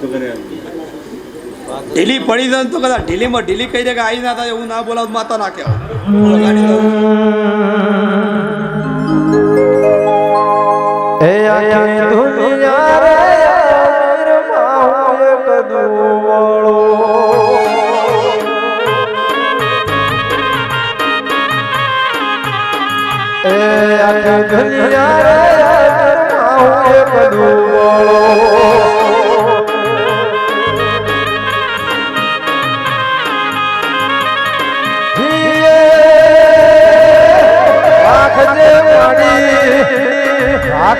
વાતો કરે ઢીલી પડી જાય તો કદાચ ઢીલીમાં ઢીલી કહી દે કે આવી ના થાય એવું ના બોલાવ માતા ના કહેવાય. દુનિયા રે અમીરમાં એક દુવાળો. હે આખી દુનિયા રે અમીરમાં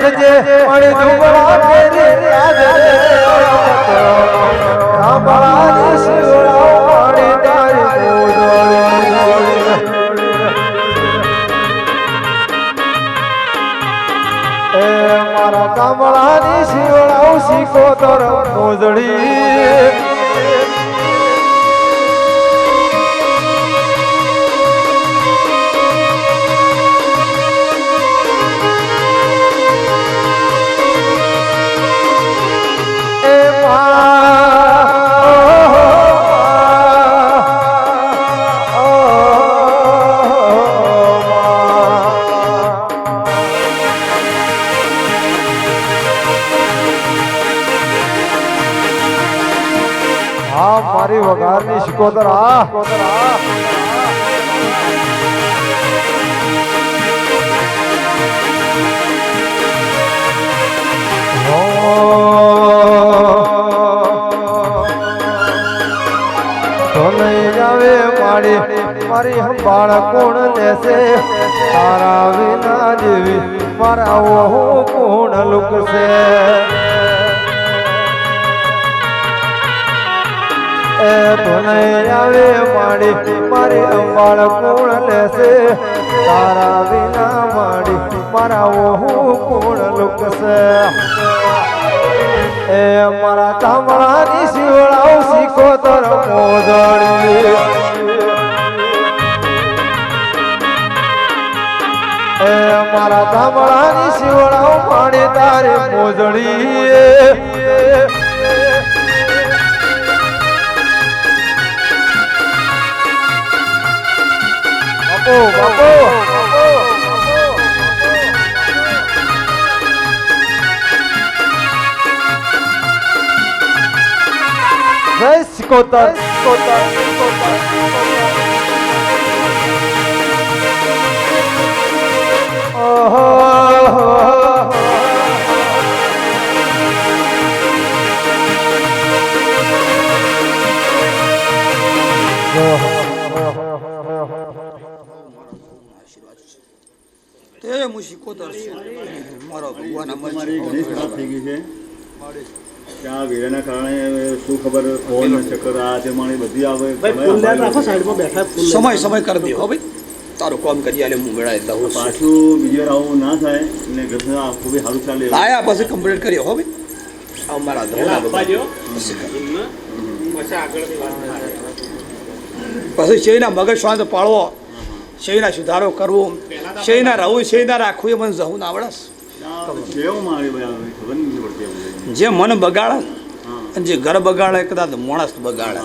રાખજે મારી દુબળા કેરી યાદ રે સાંભળાની શિવડાઓ મારી એ મારા કામળાની શિવડાઓ શીખો તર મોજડી હા મારી વઘારની શિકોતર આ તો લઈ જાવે મારી મારી સંભાળ કોણ લેશે તારા વિના જેવી મારા ઓહો કોણ લુકશે એ તો નહીં આવે માડી, મારી અંબાળ કોણ લેશે. તારા વિના માડી મારા હું કોણ લુકશે એ મારા તાંબળાની શિવડાવ શીખો તર મોદડી એ મારા તાંબળાની શિવડાવ પાણી તારે મોજડી બાપુ બાપુ. જય સિકોતર. સિકોતર સિકોતર છે. તે હું શીખોતર છું. મારો ભગવાન અમારી ઘણી ખરાબ થઈ ગઈ છે. કે આ વેરાના કારણે શું ખબર ફોન ચક્કર આ તે માણી બધી આવે સમય સમય કરી દે હો ભાઈ. તારું કામ કરી આલે હું મેળા હું પાછું બીજી વાર આવું ના થાય અને ઘર આખું બી સારું ચાલે આયા પછી કમ્પ્લીટ કર્યો હો ભાઈ. આ મારા ધોળા પછી છે મગજ શાંત પાળવો શેના સુધારો કરવો? શેના રહું શેના રાખવું એ મને જવું ના આવડે. કેવું મારી ભાઈ આવે? ખબર નહીં પડતી આપણે. જે મન બગાડે અને જે ઘર બગાડે કદાચ માણસ બગાડે.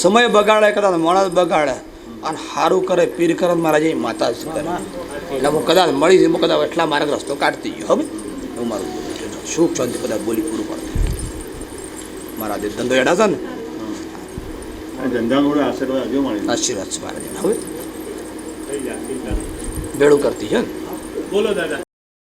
સમય બગાડે કદાચ માણસ બગાડે. અને સારું કરે પીર કરે મારા જે માતા જ કરે. એટલે હું કદાચ મળી હું કદાચ એટલા માર્ગ રસ્તો કાઢતી ગયો. હવે હું મારું સુખ શાંતિ કદાચ બોલી પૂરું પડતી મારા જે ધંધો એડા છે ને. ધંધા આશીર્વાદ મારી છે મારા હવે બેડું કરતી છે બોલો દાદા.